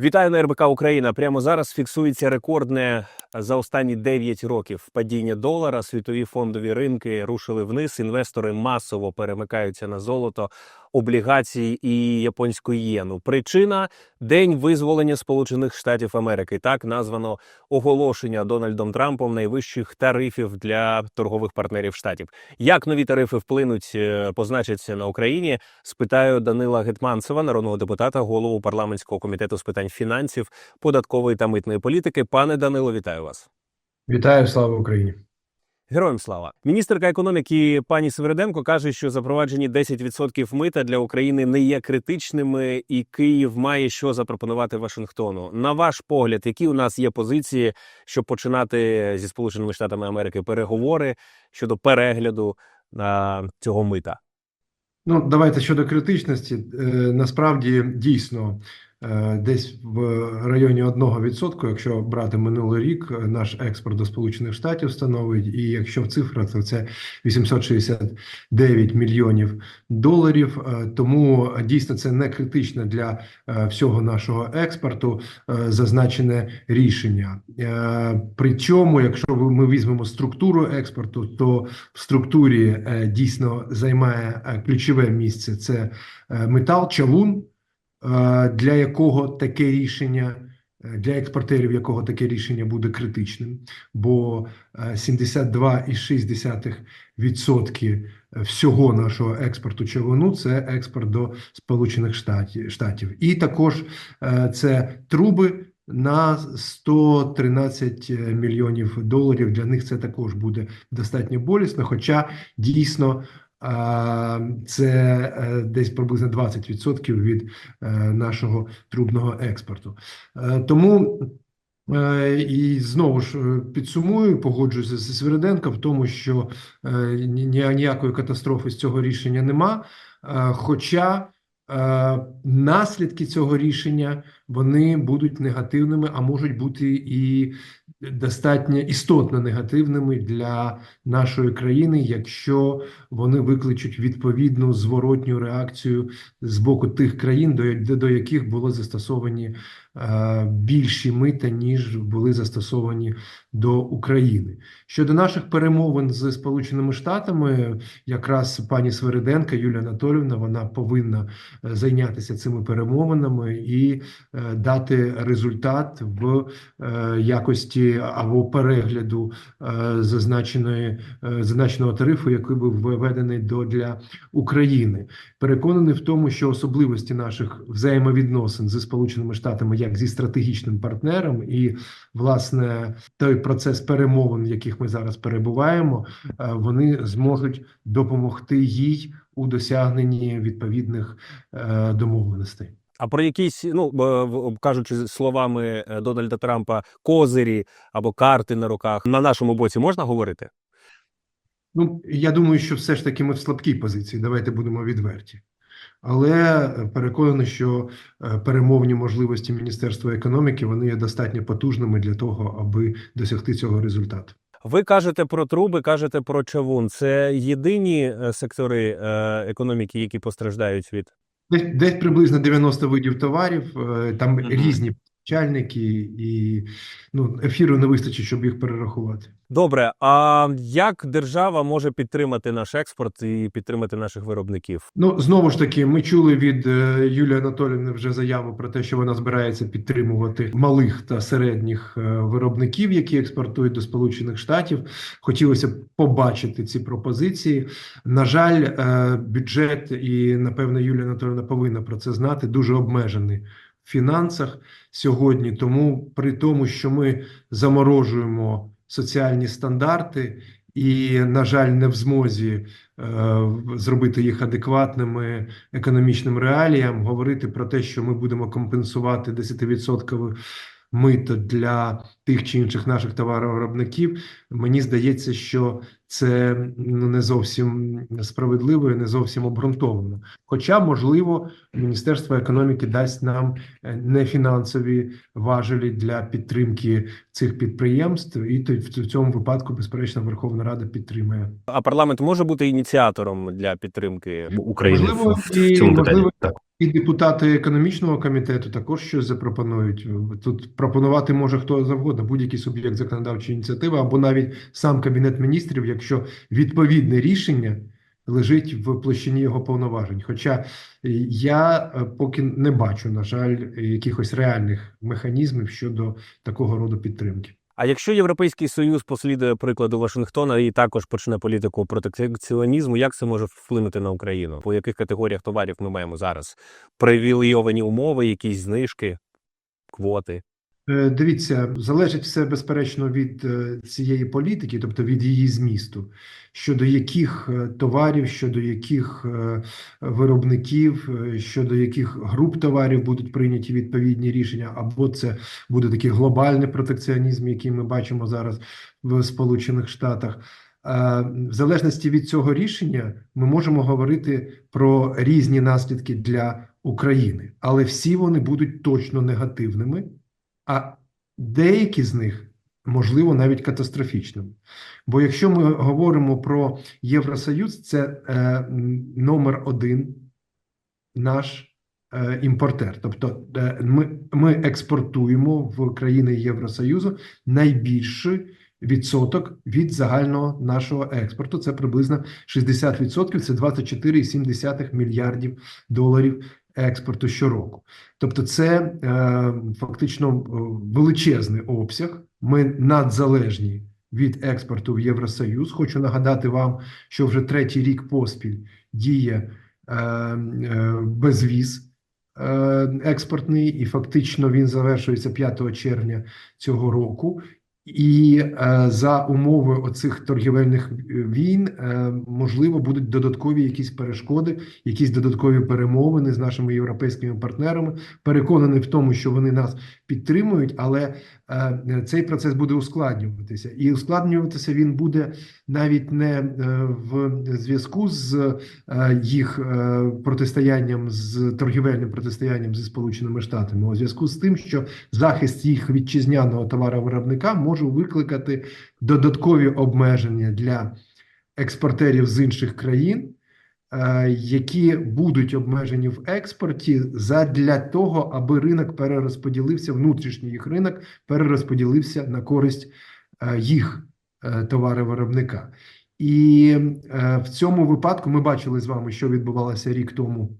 Вітаю на РБК Україна. Прямо зараз фіксується рекордне за останні 9 років падіння долара. Світові фондові ринки рушили вниз. Інвестори масово перемикаються на золото, облігації і японську єну. Причина день визволення Сполучених Штатів Америки. Так названо оголошення Дональдом Трампом найвищих тарифів для торгових партнерів штатів. Як нові тарифи вплинуть, е, позначаться на Україні? Спитаю Данила Гетманцева, народного депутата, голову парламентського комітету з питань фінансів, податкової та митної політики. Пане Данило, вітаю вас. Вітаю, слава Україні. Героям слава. Міністерка економіки пані Севереденко каже, що запроваджені 10% мита для України не є критичними, і Київ має що запропонувати Вашингтону. На ваш погляд, які у нас є позиції, щоб починати зі Сполученими Штатами Америки переговори щодо перегляду а, цього мита? Ну, давайте щодо критичності. Е, насправді дійсно десь в районі 1%, якщо брати минулий рік, е, наш експорт до Сполучених Штатів становить, і якщо в цифрах, то це 869 мільйонів доларів. Е, Тому дійсно це не критично для е, всього нашого експорту е, зазначене рішення. Е, Причому, якщо ми візьмемо структуру експорту, то в структурі е, дійсно займає е, ключове місце це е, метал, чавун, е, для якого таке рішення. е, Для експортерів, якого таке рішення буде критичним, бо е, 72,6% всього нашого експорту човуну це експорт до Сполучених Штатів. І також е, це труби на 113 мільйонів доларів. Для них це також буде достатньо болісно. Хоча дійсно це е, десь приблизно 20% від е, нашого трубного експорту. Е, Тому і знову ж підсумую, погоджуюся з Свириденко в тому, що ні- ні- ніякої катастрофи з цього рішення нема. Хоча наслідки цього рішення вони будуть негативними, а можуть бути і достатньо істотно негативними для нашої країни, якщо вони викличуть відповідну зворотню реакцію з боку тих країн, до, до яких були застосовані е, більші мита, ніж були застосовані до України. Щодо наших перемовин з Сполученими Штатами, якраз пані Свериденка Юлія Анатолівна вона повинна е, зайнятися цими перемовинами і е, дати результат в е, якості або перегляду е, зазначеної е, зазначеного тарифу, який був введений до для України. Переконаний в тому, що особливості наших взаємовідносин зі Сполученими Штатами як зі стратегічним партнером, і власне той процес перемовин, в яких ми зараз перебуваємо, е, вони зможуть допомогти їй у досягненні відповідних е, домовленостей. А про якісь, ну кажучи словами е, Дональда Трампа, козирі або карти на руках на нашому боці можна говорити? Ну, я думаю, що все ж таки ми в слабкій позиції. Давайте будемо відверті. Але е, переконаний, що е, перемовні можливості Міністерства економіки вони є достатньо потужними для того, аби досягти цього результату. Ви кажете про труби, кажете про чавун. Це єдині е, сектори економіки, які постраждають від Десь, десь приблизно 90 видів товарів, Там там Мгм. різні постачальники, і ну, ефіру не вистачить, щоб їх перерахувати. добре. А як держава може підтримати наш експорт і підтримати наших виробників? Ну, знову ж таки, ми чули від е, Юлії Анатоліївни вже заяву про те, що вона збирається підтримувати малих та середніх е, виробників, які експортують до Сполучених Штатів. Хотілося б побачити ці пропозиції. На жаль, е, бюджет, і напевно Юлія Анатоліївна повинна про це знати, дуже обмежений фінансах сьогодні. Тому при тому, що ми заморожуємо соціальні стандарти. І, на жаль, не в змозі е, зробити їх адекватними економічним реаліям, говорити про те, що ми будемо компенсувати 10% мито для тих чи інших наших товаровиробників. Мені здається, що це ну, не зовсім справедливо і не зовсім обґрунтовано. Хоча, можливо, Міністерство економіки дасть нам е, нефінансові важелі для підтримки цих підприємств, і то в цьому випадку, безперечно, Верховна Рада підтримує. А парламент може бути ініціатором для підтримки України Можливо, в, цьому питанні? можливо, Так. і депутати економічного комітету також щось запропонують. Тут пропонувати може хто завгодно, будь-який суб'єкт законодавчої ініціативи, або навіть сам кабінет міністрів, якщо відповідне рішення лежить в площині його повноважень. Хоча я е, поки не бачу, на жаль, якихось реальних механізмів щодо такого роду підтримки. А якщо Європейський Союз послідує прикладу Вашингтона і також почне політику протекціонізму, як це може вплинути на Україну? По яких категоріях товарів ми маємо зараз? Привілейовані умови, якісь знижки, квоти? Е, Дивіться, залежить все безперечно від е, цієї політики, тобто від її змісту, щодо яких е, товарів, щодо яких виробників, щодо яких груп товарів будуть прийняті відповідні рішення, або це буде такий глобальний протекціонізм, який ми бачимо зараз в Сполучених Штатах. В залежності від цього рішення ми можемо говорити про різні наслідки для України, але всі вони будуть точно негативними а деякі з них можливо навіть катастрофічними. Бо якщо ми говоримо про Євросоюз, це е, номер один наш е, імпортер. Тобто е, ми, ми експортуємо в країни Євросоюзу найбільший відсоток від загального нашого експорту. Це приблизно 60%, це 24,7 мільярдів доларів експорту щороку. Тобто, це е, фактично е, величезний обсяг. Ми надзалежні від експорту в Євросоюз. Хочу нагадати вам, що вже третій рік поспіль діє е, безвіз експортний, і фактично він завершується 5 червня цього року. І е, за умови оцих торгівельних війн е, можливо будуть додаткові якісь перешкоди, якісь додаткові перемовини з нашими європейськими партнерами. Переконаний в тому, що вони нас підтримують, але е, цей процес буде ускладнюватися, і ускладнюватися він буде навіть не е, в зв'язку з е, їх е, протистоянням з торгівельним протистоянням зі Сполученими Штатами, а у зв'язку з тим, що захист їх вітчизняного товаровиробника може викликати додаткові обмеження для експортерів з інших країн, е, які будуть обмежені в експорті задля того, аби ринок перерозподілився, внутрішній їх ринок перерозподілився на користь е, їх е, товаровиробника. І в цьому випадку ми бачили з вами, що відбувалося рік тому.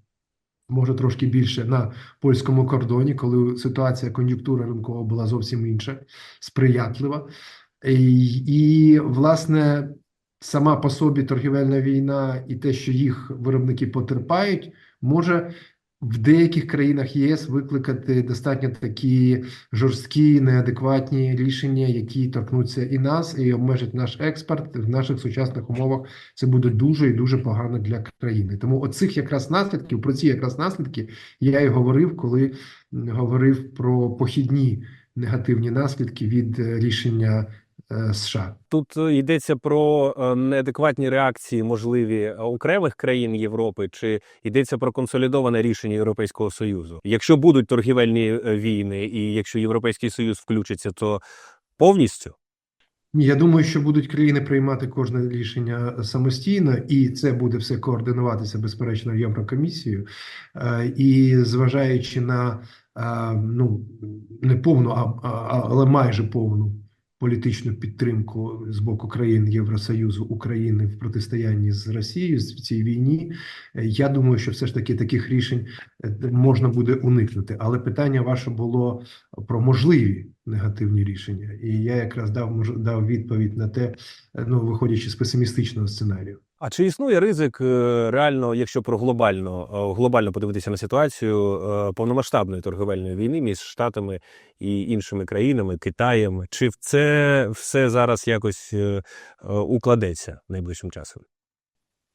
Може трошки більше на польському кордоні, коли ситуація кон'юнктура ринкова була зовсім інша, сприятлива. І, і власне сама по собі торгівельна війна і те, що їх виробники потерпають, може в деяких країнах ЄС викликати достатньо такі жорсткі, неадекватні рішення, які торкнуться і нас, і обмежать наш експорт в наших сучасних умовах. Це буде дуже і дуже погано для країни. Тому оцих якраз наслідків, про ці якраз наслідки я і говорив, коли говорив про похідні негативні наслідки від е, рішення США. Тут е, йдеться про е, неадекватні реакції, можливі е, окремих країн Європи, чи йдеться про консолідоване рішення Європейського союзу. Якщо будуть торгівельні е, війни, і якщо Європейський Союз включиться, то повністю Я думаю, що будуть країни приймати кожне рішення самостійно, і це буде все координуватися безперечно Єврокомісією. Е, І зважаючи на е, ну не повну, а, а але майже повну політичну підтримку з боку країн Євросоюзу України в протистоянні з Росією в цій війні, е, я думаю, що все ж таки таких рішень е, можна буде уникнути. Але питання ваше було про можливі негативні рішення, і я якраз дав дав відповідь на те, е, ну виходячи з песимістичного сценарію. А чи існує ризик е, реально, якщо про глобально е, глобально подивитися на ситуацію е, повномасштабної торговельної війни між штатами і іншими країнами, Китаєм? Чи в це все зараз якось укладеться найближчим часом?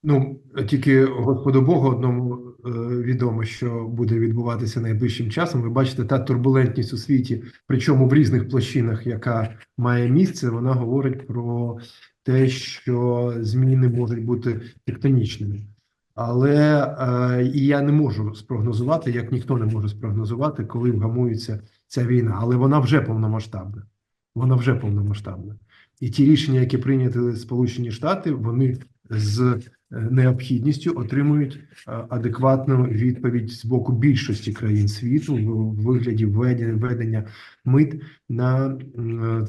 Ну тільки Господу Богу одному відомо, що буде відбуватися найближчим часом. Ви бачите, та турбулентність у світі, причому в різних площинах, яка має місце, вона говорить про те, що зміни можуть бути тектонічними. Але е, і я не можу спрогнозувати, як ніхто не може спрогнозувати, коли вгамується ця війна. Але вона вже повномасштабна. Вона вже повномасштабна. І ті рішення, які прийняли Сполучені Штати, вони з е, необхідністю отримують е, адекватну відповідь з боку більшості країн світу в вигляді введення, мит на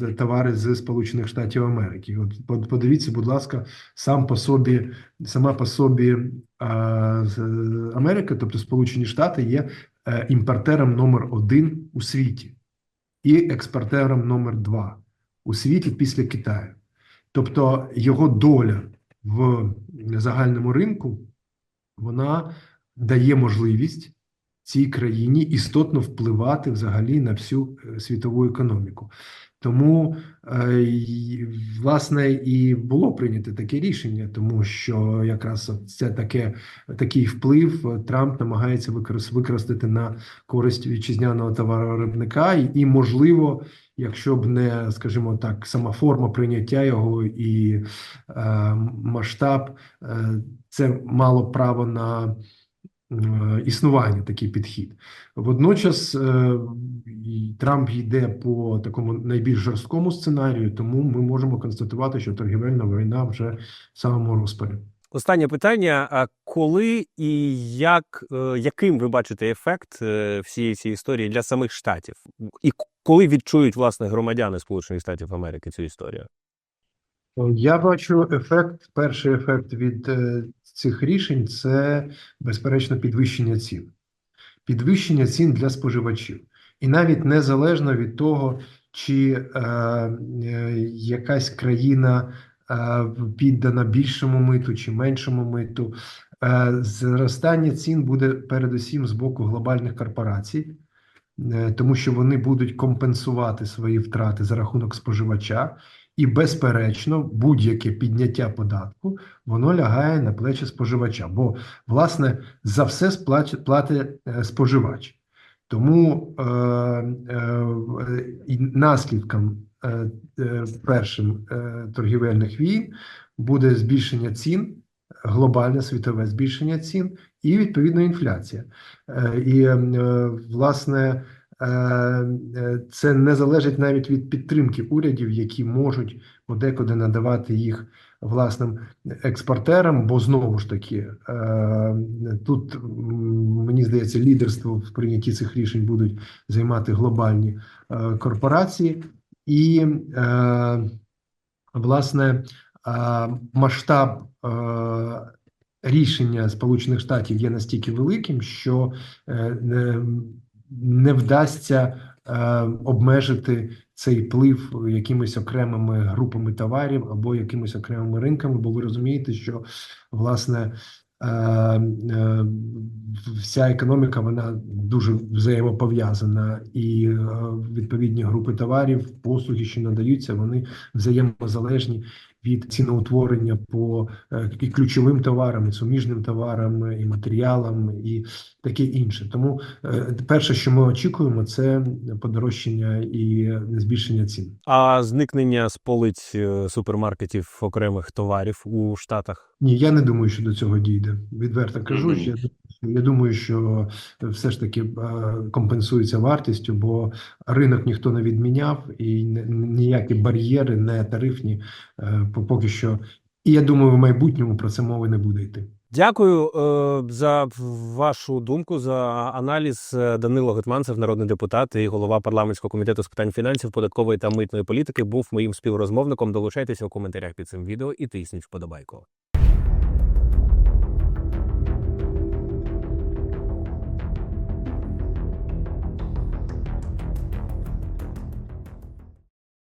е, товари з Сполучених Штатів Америки. От подивіться, будь ласка, сам по собі, сама по собі Америка, тобто Сполучені Штати, є імпортером номер один у світі і експортером номер два у світі після Китаю. Тобто його доля в загальному ринку вона дає можливість цій країні істотно впливати взагалі на всю е, світову економіку. Тому, е, власне, і було прийнято таке рішення, тому що якраз це таке, такий вплив е, Трамп намагається використати на користь вітчизняного товаровиробника, і можливо, якщо б не, скажімо так, сама форма прийняття його і е, масштаб, е, це мало право на е, існування такий підхід. Водночас е, Трамп йде по такому найбільш жорсткому сценарію, тому ми можемо констатувати, що торгівельна війна вже в самому розпалі. Останнє питання: коли і як, е, яким ви бачите ефект е, всієї цієї історії для самих штатів? І коли відчують власне громадяни Сполучених Штатів Америки цю історію? Я бачу ефект. Перший ефект від е, цих рішень це безперечно підвищення цін. Підвищення цін для споживачів. І навіть незалежно від того, чи е, е, якась країна е, піддана більшому миту чи меншому миту, е, зростання цін буде передусім з боку глобальних корпорацій, е, тому що вони будуть компенсувати свої втрати за рахунок споживача. І, безперечно, будь-яке підняття податку воно лягає на плечі споживача, бо власне за все платить е, споживач. Тому е, е, наслідком е, е, першим е, торгівельних війн буде збільшення цін, глобальне світове збільшення цін і відповідно інфляція. Е, і е, власне. Е, е, Це не залежить навіть від підтримки урядів, які можуть подекуди надавати їх власним експортерам, бо знову ж таки тут мені здається, лідерство в прийнятті цих рішень будуть займати глобальні корпорації, і власне масштаб рішення Сполучених Штатів є настільки великим, що е, не, вдасться е, обмежити цей вплив якимись окремими групами товарів або якимись окремими ринками, бо ви розумієте, що власне е, вся економіка вона дуже взаємопов'язана, і відповідні групи товарів, послуги, що надаються, вони взаємозалежні від ціноутворення по е, і ключовим товарам, і суміжним товарам, і матеріалам, і таке інше. Тому е, перше, що ми очікуємо, це подорожчання і збільшення цін. А зникнення з полиць е, супермаркетів окремих товарів у Штатах? Ні, я не думаю, що до цього дійде. Відверто кажу. Мгм. Я, я думаю, що все ж таки е, компенсується вартістю, бо ринок ніхто не відміняв, і ніякі бар'єри, не тарифні, е, поки що. І я думаю, в майбутньому про це мови не буде йти. Дякую е, за вашу думку, за аналіз. Е, Данило Гетманцев, народний депутат і голова парламентського комітету з питань фінансів, податкової та митної політики, був моїм співрозмовником. Долучайтеся у коментарях під цим відео і тисніть вподобайку.